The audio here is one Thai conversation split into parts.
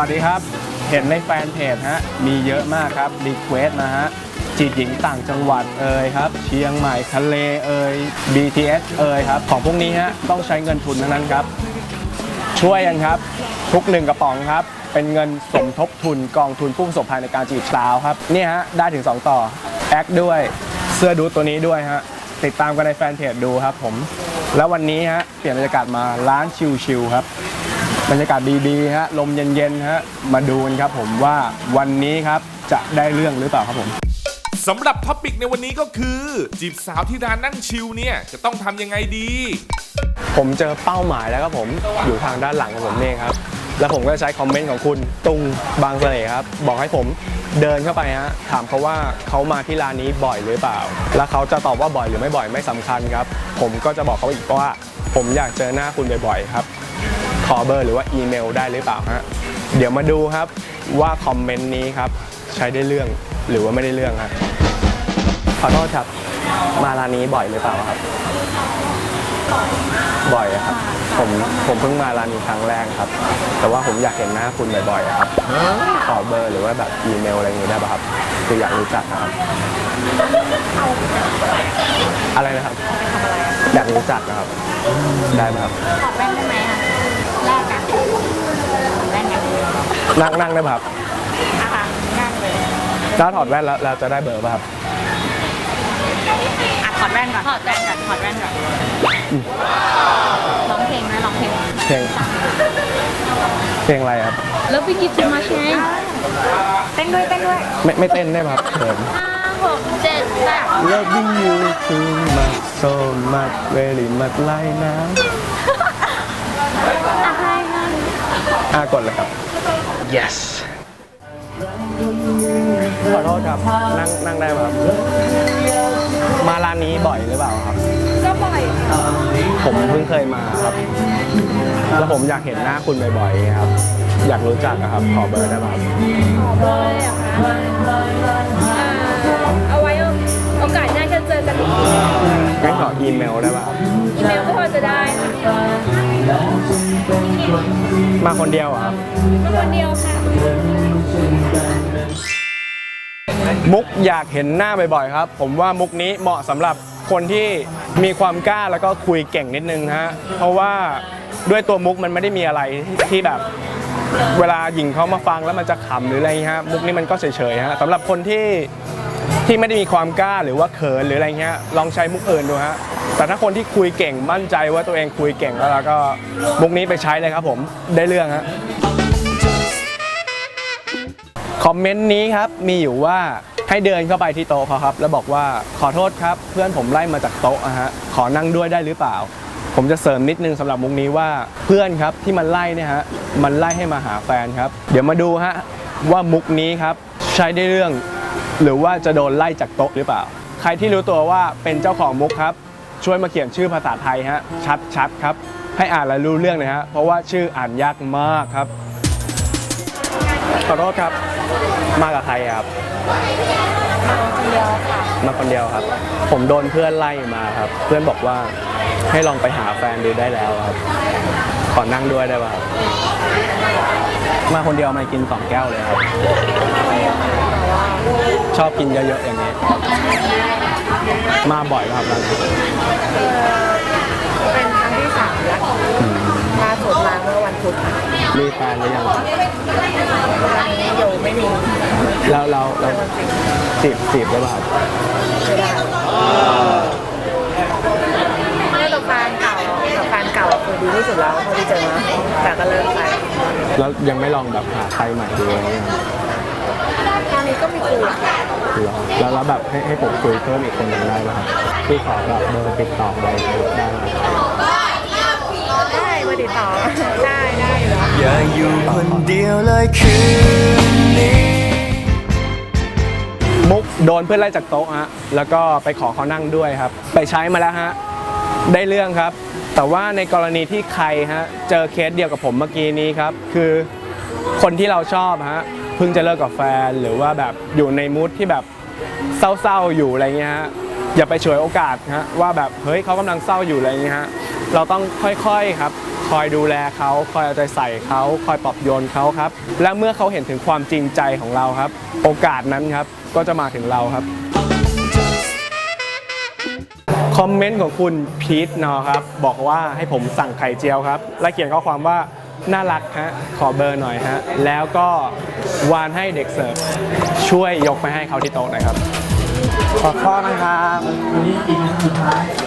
วัสดีครับ เห็นในแฟนเพจฮะ มีเยอะมากครับรีเควสนะฮะจีบหญิงต่างจังหวัดเอ่ยครับ เชียงใหม่ทะเลเอ่ย BTS เอ่ยครับ ของพวกนี้ฮะต้องใช้เงินทุนทั้งนั้นครับ ช่วยกันครับ ทุกหนึ่งกระป๋องครับ เป็นเงินสมทบทุนกองทุนผู้ประสบภัยในการจีบสาวครับนี่ฮะได้ถึง 2 ต่อแอคด้วยเสื้อดูตัวนี้ด้วยฮะติดตามกันในแฟนเพจดูครับผม แล้ววันนี้ฮะเปลี่ยนบรรยากาศมาร้านชิลๆครับ บรรยากาศดีๆฮะลมเย็นๆฮะมาดูกันครับผมว่าวันนี้ครับจะได้เรื่องหรือเปล่าครับผม สำหรับท็อปิกในวันนี้ก็คือ จีบสาวที่ร้านนั่งชิลเนี่ยจะต้องทำยังไงดี ผมเจอเป้าหมายแล้วครับผมอยู่ทางด้านหลังของผมเองครับ แล้วผมก็ใช้คอมเมนต์ของคุณตุงบางเสล่ครับ บอกให้ผมเดินเข้าไปฮะถามเขาว่าเขามาที่ร้านนี้บ่อยหรือเปล่า แล้วเขาจะตอบว่าบ่อยหรือไม่บ่อยไม่สำคัญครับ ผมก็จะบอกเขาอีกว่า ผมอยากเจอหน้าคุณบ่อยๆครับข อเบอร์หรือว่าอีเมลได้หรือเปล่าฮะเดี๋ยวมาดูครับว่าคอมเมนต์นี้ครับใช้ได้เรื่องหรือว่าไม่ได้เรื่องฮะขอโทษครับมาร้านนี้บ่อยหรือเปล่าครับ บ่อยครับ ผมผมเพิ่งมาร้านนี้ครั้งแรกครับ แต่ว่าผมอยากเห็นหน้าคุณบ่อยๆครับขอเบอร์หรือว่าแบบอีเมลอะไรอย่างงี้ได้ป่ะครับคืออยากรู้จักนะครับ อะไรนะครับ อยากรู้จักนะครับ ได้ไหมครับถอแว่นได้ไหมอะ แลกกันถอดแว่นกันนั่งนั่งได้ป่ะครับอะค่ะนั่งเลยถ้าถอดแว่นแล้วเราจะได้เบอร์ป่ะครับ อะถอดแว่นก่อนถอดแว่นก่อนถอดแว่นก่อนร้องเพลงไหมร้องเพลงเพลง เพลงอะไรครับ แล้วพี่กิฟต์มาใช่เต้นด้วยเต้นด้วยไม่ไม่เต้นได้ป่ะครับเขิน ห้าหกเจ็ดแปด Loving you too much so much very much like now อะให้ให้ อะกดเลยครับ yes ขอโทษครับ นั่งนั่งได้ไหมครับ มาร้านนี้บ่อยหรือเปล่าครับ ก็บ่อยผมเพิ่งเคยมาครับ แล้วผมอยากเห็นหน้าคุณบ่อยๆครับ อยากรู้จักอะครับ ขอเบอร์ได้ไหมครับขอเบอร์เลยเหรอคะอ่าเอาไว้โอกาสหน้าจะเจอกันอีกทีงั้นขออีเมลได้ป่ะครับอีเมลก็พอจะได้ค่ะ มาคนเดียวอะครับ มาคนเดียวค่ะ มุกอยากเห็นหน้าบ่อยๆครับ ผมว่ามุกนี้เหมาะสำหรับคนที่มีความกล้าแล้วก็คุยเก่งนิดนึงฮะเพราะว่าด้วยตัวมุกมันไม่ได้มีอะไรที่แบบ เวลาหญิงเขามาฟังแล้วมันจะขำหรืออะไรเงี้ยฮะมุกนี้มันก็เฉยๆฮะสำหรับคนที่ที่ไม่ได้มีความกล้าหรือว่าเขินหรืออะไรเงี้ยลองใช้มุกอื่นดูฮะ แต่ถ้าคนที่คุยเก่งมั่นใจว่าตัวเองคุยเก่งแล้วก็มุกนี้ไปใช้เลยครับผมได้เรื่องฮะคอมเมนต์นี้ครับมีอยู่ว่าให้เดินเข้าไปที่โต๊ะเขาครับ แล้วบอกว่าขอโทษครับ เพื่อนผมไล่มาจากโต๊ะอะฮะขอนั่งด้วยได้หรือเปล่า ผมจะเสริมนิดนึงสำหรับมุกนี้ว่าเพื่อนครับที่มันไล่เนี่ยฮะมันไล่ให้มาหาแฟนครับ เดี๋ยวมาดูฮะว่ามุกนี้ครับใช้ได้เรื่อง หรือว่าจะโดนไล่จากโต๊ะหรือเปล่า ใครที่รู้ตัวว่าเป็นเจ้าของมุกครับ ช่วยมาเขียนชื่อภาษาไทยฮะชัดๆครับ ให้อ่านแล้วรู้เรื่องเลยฮะเพราะว่าชื่ออ่านยากมากครับขอโทษครับมากับใครครับคนเดียวค่ะมาคนเดียวครับ ผมโดนเพื่อนไล่มาครับ เพื่อนบอกว่าให้ลองไปหาแฟนดูได้แล้วครับขอนั่งด้วยได้ป่ะครับมาคนเดียวมากินสองแก้วเลยครับ ชอบกินเยอะๆอย่างนี้ มาบ่อยไหมครับร้านนี้เป็นครั้งที่สามแล้วล่าสุดมาเมื่อวันพุธค่ะมีแฟนหรือยังวันนี้อยู่ไม่มีแล้วเราเราจีบจีบได้ป่ะครับไม่ได้เมื่อกับแฟนเก่ากับแฟนเก่าคือดีที่สุดแล้วเท่าที่เจอมาแต่ก็เลิกไปแล้วยังไม่ลองแบบหาใครใหม่ดูอะไรเงี้ยครับตอนนี้ก็มีคุยค่ะเหรอ แล้วแล้วแบบให้ให้ผมคุยเพิ่มอีกคนหนึ่งได้ไหมครับพี่ขอแบบเบอร์ติดต่ออะไรได้ไหมได้มาติดต่อได้ได้อยู่แล้วอย่าอยู่คนเดียวเลยคืนนี้มุกโดนเพื่อนไล่จากโต๊ะฮะแล้วก็ไปขอเขานั่งด้วยครับ ไปใช้มาแล้วฮะได้เรื่องครับ แต่ว่าในกรณีที่ใครฮะเจอเคสเดียวกับผมเมื่อกี้นี้ครับ คือคนที่เราชอบฮะเพิ่งจะเลิกกับแฟน หรือว่าแบบอยู่ในมูทที่แบบเศร้าๆอยู่อะไรเงี้ยฮะอย่าไปเฉวยโอกาสฮะว่าแบบเฮ้ยเขากำลังเศร้าอยู่อะไรเงี้ยฮะเราต้องค่อยๆครับคคอยดูแลเขาคอยเอาใจใส่เขาคอยปลอบโยนเขาครับ และเมื่อเขาเห็นถึงความจริงใจของเราครับ โอกาสนั้นครับก็จะมาถึงเราครับคอมเมนต์ของคุณพีทนอครับบอกว่าให้ผมสั่งไข่เจียวครับ และเขียนข้อความว่า น่ารักฮะขอเบอร์หน่อยฮะแล้วก็วานให้เด็กเสิร์ฟช่วยยกไปให้เขาที่โต๊ะหน่อยครับ ขอข้อนะครับ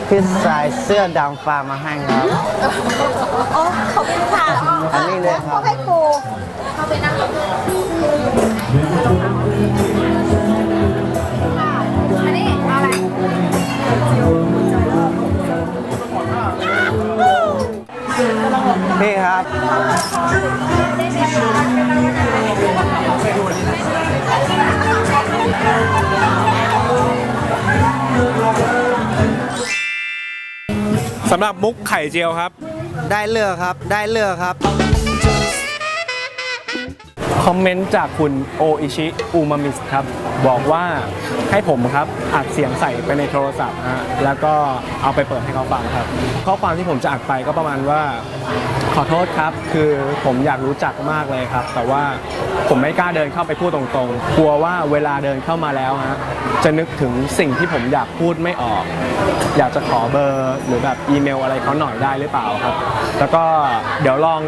พี่สายเสื้อดำฟ้ามาให้ครับโอ้ขอบคุณค่ะอันนี้เลยครับให้ครูเข้าไปนั่ง สำหรับมุกไข่เจียวครับ ได้เลือกครับ ได้เลือกครับ คอมเมนต์จากคุณโออิชิอูมามิสครับ บอกว่าให้ผมครับอัดเสียงใส่ไปในโทรศัพท์ฮะแล้วก็เอาไปเปิดให้เขาฟังครับ ข้อความที่ผมจะอัดไปก็ประมาณว่า ขอโทษครับ คือผมอยากรู้จักมากเลยครับ แต่ว่าผมไม่กล้าเดินเข้าไปพูดตรงๆ กลัวว่าเวลาเดินเข้ามาแล้วฮะจะนึกถึงสิ่งที่ผมอยากพูดไม่ออก อยากจะขอเบอร์หรือแบบอีเมลอะไรเขาหน่อยได้หรือเปล่าครับ แล้วก็เดี๋ยวลอง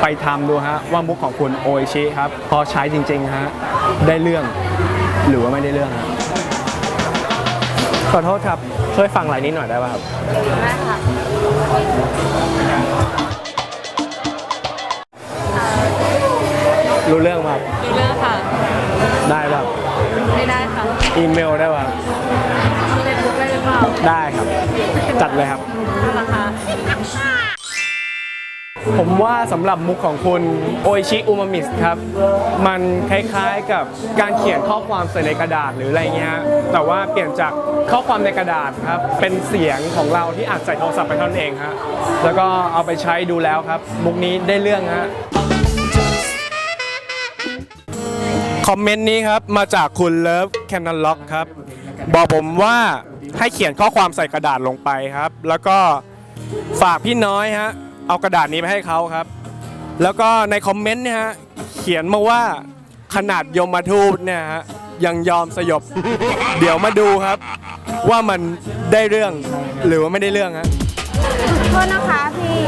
ไปทำดูฮะว่ามุกของคุณโออิชิครับ พอใช้จริง ๆ ฮะ ได้เรื่อง หรือว่าไม่ได้เรื่องฮะขอโทษครับ ช่วยฟังอะไรนิดหน่อยได้ป่ะครับ ได้ค่ะรู้เรื่องป่ะครับดูเรื่องค่ะ ได้ป่ะครับไม่ได้ค่ะอีเมลได้ป่ะครับเอาเฟซบุ๊กได้หรือเปล่าได้ครับ จัดเลยครับ ราคา ผมว่าสำหรับมุกของคุณโอชิอุมามิสครับ มันคล้ายๆกับการเขียนข้อความใส่ในกระดาษหรืออะไรเงี้ยแต่ว่าเปลี่ยนจากข้อความในกระดาษครับ เป็นเสียงของเราที่อัดใส่โทรศัพท์ไปเท่านั้นเองฮะแล้วก็เอาไปใช้ดูแล้วครับ มุกนี้ได้เรื่องฮะคอมเมนต์นี้ครับ มาจากคุณเลิฟแคนนล็อกครับ บอกผมว่าให้เขียนข้อความใส่กระดาษลงไปครับ แล้วก็ฝากพี่น้อยฮะ เอากระดาษนี้ไปให้เขาครับ แล้วก็ในคอมเมนต์เนี่ยฮะเขียนมาว่าขนาดยมทูตเนี่ยฮะยังยอมสยบ เดี๋ยวมาดูครับ ว่ามันได้เรื่องหรือว่าไม่ได้เรื่องฮะโทษนะคะพี่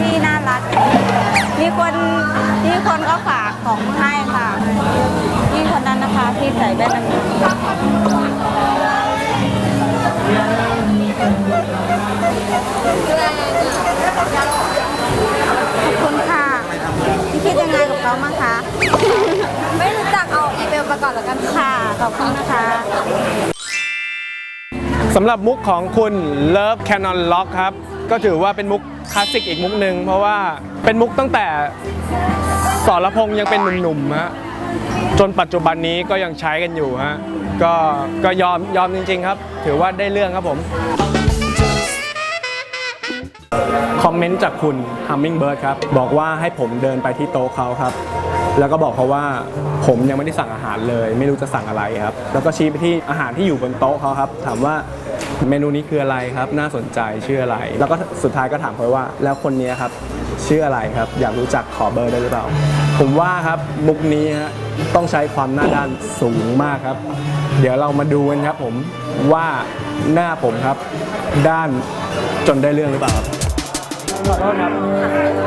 พี่น่ารัก มีคนมีคนก็ฝากของให้ค่ะพี่คนนั้นนะคะพี่ใส่แว่นดำขอบคุณค่ะ พี่ คิดยังมั้งคะ ไม่รู้จักเอาอีเมลมาก่อนแล้วกันค่ะ ขอบคุณนะคะสำหรับมุกของคุณ Love Canon Lock ครับ ก็ถือว่าเป็นมุกคลาสสิกอีกมุกหนึ่งเพราะว่าเป็นมุกตั้งแต่สรพงษ์ยังเป็นหนุ่มๆฮะจนปัจจุบันนี้ก็ยังใช้กันอยู่ฮะก็ก็ยอมยอมจริง ๆ ครับ ถือว่าได้เรื่องครับผม คอมเมนต์จากคุณ Hummingbird ครับ บอกว่าให้ผมเดินไปที่โต๊ะเขาครับ แล้วก็บอกเขาว่าผมยังไม่ได้สั่งอาหารเลย ไม่รู้จะสั่งอะไรครับ แล้วก็ชี้ไปที่อาหารที่อยู่บนโต๊ะเขาครับ ถามว่าเมนูนี้คืออะไรครับ น่าสนใจชื่ออะไร แล้วก็สุดท้ายก็ถามเขาว่า แล้วคนนี้ครับชื่ออะไรครับ อยากรู้จักขอเบอร์ได้หรือเปล่า ผมว่าครับมุกนี้ฮะต้องใช้ความหน้าด้านสูงมากครับ เดี๋ยวเรามาดูกันครับผมว่าหน้าผมครับ ด้านจนได้เรื่องหรือเปล่าครับ ขอโทษครับ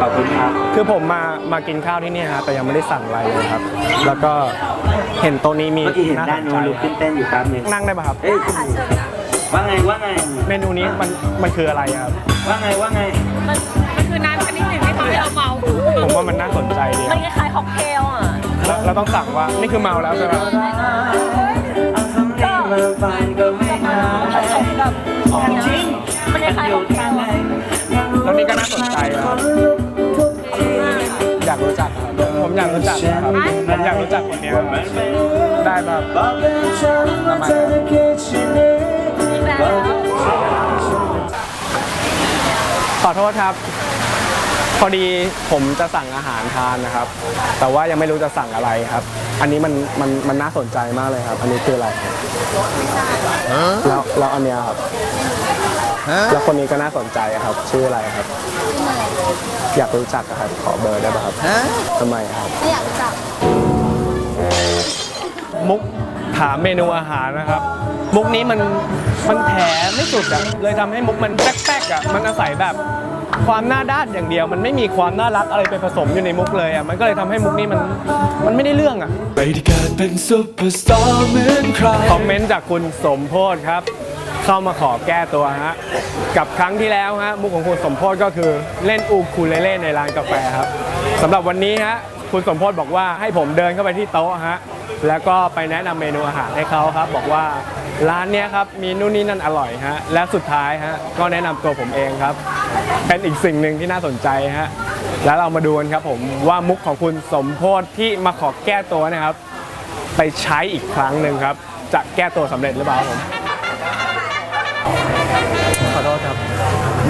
ขอบคุณครับคือผมมามากินข้าวที่นี่ฮะแต่ยังไม่ได้สั่งอะไรเลยครับ แล้วก็เห็นโต๊ะนี้มีเมื่อกี้เห็นด้านสนู้ใจนลุกขึ้นเต้นอยู่แป๊บหนึงนั่งได้ป่ะครับ เอ้ยว่าไงว่าไง เมนูนี้มันมันคืออะไรครับ ว่าไงว่าไง มันมันคือน้ำชนิดหนึ่งที่ทำให้เราเมา ผมว่ามันน่าสนใจดีคมัรันบคล้ายๆค็อกเทลอะแล้วเราต้องสั่งว่านี่คือเมาแล้วใช่ไหมแบบมันคล้ายๆค็อกเทลอะ แล้วนี่ก็น่าสนใจครับอยากรู้จักครับผมอยากรู้จักครับผมอยากรู้จักคนนี้ครับได้แบบประมาณนั้นขอโทษครับ พอดีผมจะสั่งอาหารทานนะครับ แต่ว่ายังไม่รู้จะสั่งอะไรครับ อันนี้มันมันมันน่าสนใจมากเลยครับ อันนี้คืออะไรแล้วแล้วอันเนี้ยครับ แล้วคนนี้ก็น่าสนใจอะครับ ชื่ออะไรครับ อยากรู้จักอะครับขอเบอร์ได้ป่ะครับทำไมครับ ไม่อยากจับมุกถามเมนูอาหารนะครับ มุกนี้มันมันแถไม่สุดอะเลยทำให้มุกมันแป๊กๆอะมันอาศัยแบบความหน้าด้านอย่างเดียว มันไม่มีความน่ารักอะไรไปผสมอยู่ในมุกเลยอะมันก็เลยทำให้มุกนี้มันมันไม่ได้เรื่องอะไม่ได้เกิดเป็นซุปเปอร์สตาร์เหมือนใครคอมเมนต์จากคุณสมโพศครับ เข้ามาขอแก้ตัวฮะกับครั้งที่แล้วฮะมุกของคุณสมโพศก็คือเล่นอูคูเลเล่ในร้านกาแฟครับสำหรับวันนี้ฮะคุณสมโพศบอกว่าให้ผมเดินเข้าไปที่โต๊ะฮะแล้วก็ไปแนะนำเมนูอาหารให้เขาครับ บอกว่าร้านเนี้ยครับมีนู่นนี่นั่นอร่อยฮะและสุดท้ายฮะก็แนะนำตัวผมเองครับ เป็นอีกสิ่งหนึ่งที่น่าสนใจฮะแล้วเรามาดูกันครับผมว่ามุกของคุณสมโพศที่มาขอแก้ตัวนะครับ ไปใช้อีกครั้งหนึ่งครับ จะแก้ตัวสำเร็จหรือเปล่าครับผม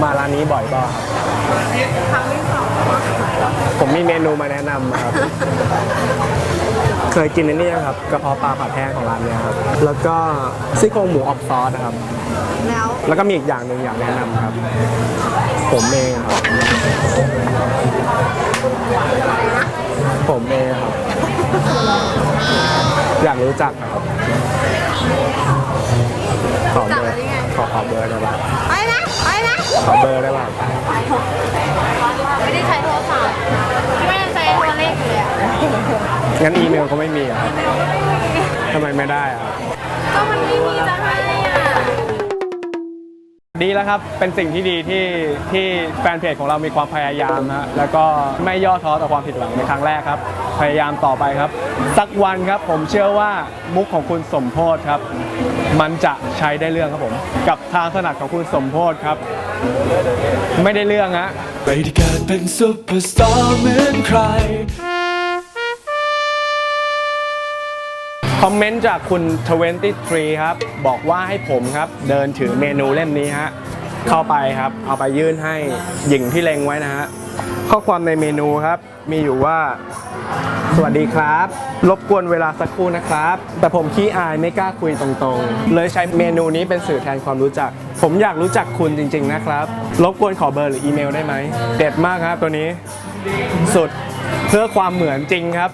มาร้านนี้บ่อยก็ครับผมมีเมนูมาแนะนำครับ เคยกินอันนี้ยังครับกระเพาะปลาผัดแห้งของร้านเนี้ยครับ แล้วก็ซี่โครงหมูออบซอสนะครับ แล้วแล้วก็มีอีกอย่างหนึ่งอยากแนะนำครับ ผมเองครับ ผมเองครับ อยากรู้จักครับ ขอเบอร์ขอขอเบอร์ได้ป่ะไปนะไปนะ ขอเบอร์ได้ป่ะไม่ได้ใช้โทรศัพท์ที่ไม่ได้ใช้ตัวเลขอยู่เลยอะงั้นอีเมลก็ไม่มีอะทำไมไม่ได้อะก็มันไม่มีจะให้อะดีแล้วครับ เป็นสิ่งที่ดีที่ที่แฟนเพจของเรามีความพยายามฮะ แล้วก็ไม่ย่อท้อต่อความผิดหวังในครั้งแรกครับ พยายามต่อไปครับ สักวันครับผมเชื่อว่ามุกของคุณสมโพศครับ มันจะใช้ได้เรื่องครับผม กับทางถนัดของคุณสมโพศครับ ไม่ได้เรื่องฮะไม่ได้เกิดเป็นซุปเปอร์สตาร์เหมือนใคร คอมเมนต์จากคุณ 23 ครับ บอกว่าให้ผมครับ เดินถือเมนูเล่มนี้ฮะ เข้าไปครับ เอาไปยื่นให้หญิงที่เล็งไว้นะฮะ ข้อความในเมนูครับ มีอยู่ว่า สวัสดีครับ รบกวนเวลาสักครู่นะครับ แต่ผมขี้อายไม่กล้าคุยตรงๆ เลยใช้เมนูนี้เป็นสื่อแทนความรู้จัก ผมอยากรู้จักคุณจริง ๆ นะครับ รบกวนขอเบอร์หรืออีเมลได้ไหม เด็ดมากครับตัวนี้ สุดเพื่อความเหมือนจริงครับ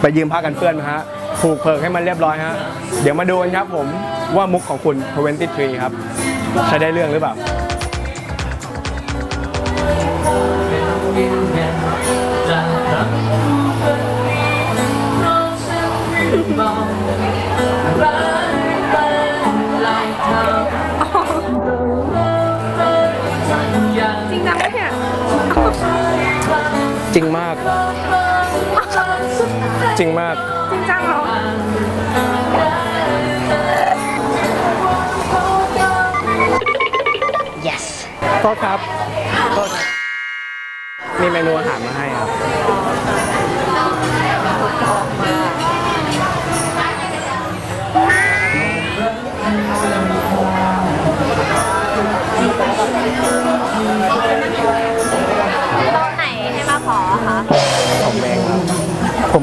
ไปยืมผ้ากันเปื้อนมาฮะผูกเพิกให้มันเรียบร้อยฮะ เดี๋ยวมาดูกันครับผมว่ามุกของคุณ 23 ครับ ใช้ได้เรื่องหรือเปล่า จริงจังไหมเนี่ยจริงมาก จริงมาก จริงจังเหรอโทษครับโทษครับมีเมนูอาหารมาให้ครับ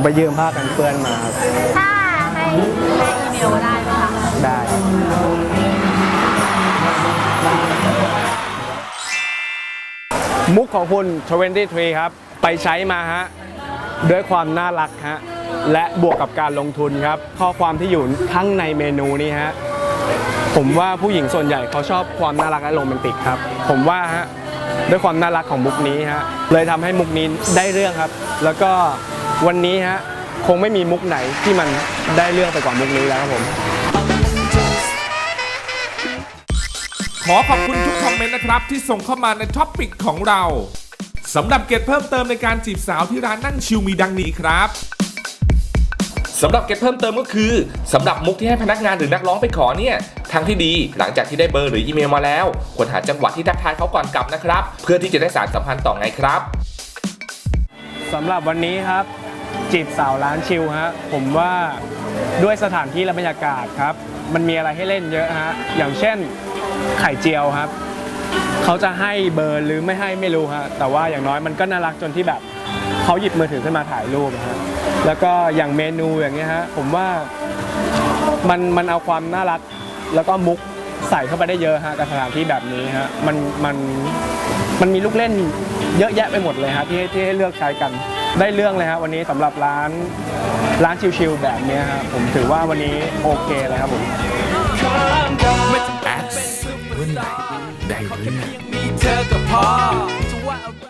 ไปยืมผ้ากันเปื้อนมาครับถ้าให้ให้อีเมลได้ไหมคะได้ มุกของคุณ23ครับ ไปใช้มาฮะ ด้วยความน่ารักฮะ และบวกกับการลงทุนครับ ข้อความที่อยู่ข้างในเมนูนี้ฮะ ผมว่าผู้หญิงส่วนใหญ่เขาชอบความน่ารักและโรแมนติกครับ ผมว่าฮะ ด้วยความน่ารักของมุกนี้ฮะ เลยทำให้มุกนี้ได้เรื่องครับ แล้วก็ วันนี้ฮะคงไม่มีมุกไหนที่มันได้เรื่องไปกว่ามุกนี้แล้วครับผม ขอขอบคุณทุกคอมเมนต์นะครับ ที่ส่งเข้ามาในท็อปปิกของเรา สำหรับเกร็ดเพิ่มเติมในการจีบสาวที่ร้านนั่งชิลมีดังนี้ครับสำหรับเกร็ดเพิ่มเติมก็คือสำหรับมุกที่ให้พนักงานหรือนักร้องไปขอเนี่ยทางที่ดีหลังจากที่ได้เบอร์หรืออีเมลมาแล้วควรหาจังหวะที่ทักทายเขาก่อนกลับนะครับ เพื่อที่จะได้สารสัมพันธ์ต่อไงครับสำหรับวันนี้ครับ จีบสาวร้านชิลฮะผมว่าด้วยสถานที่และบรรยากาศครับ มันมีอะไรให้เล่นเยอะฮะอย่างเช่นไข่เจียวครับเขาจะให้เบอร์หรือไม่ให้ไม่รู้ฮะแต่ว่าอย่างน้อยมันก็น่ารักจนที่แบบเขาหยิบมือถือขึ้นมาถ่ายรูปอะฮะแล้วก็อย่างเมนูอย่างเงี้ยฮะผมว่ามันมันเอาความน่ารัก แล้วก็มุกใส่เข้าไปได้เยอะฮะกับสถานที่แบบนี้ฮะมันมันมันมีลูกเล่นเยอะแยะไปหมดเลยฮะที่ที่ให้เลือกใช้กัน ได้เรื่องเลยครับวันนี้สำหรับร้านร้านชิลๆแบบนี้ครับผมถือว่าวันนี้โอเคเลยครับผมแอปวันไหนได้เรื่อง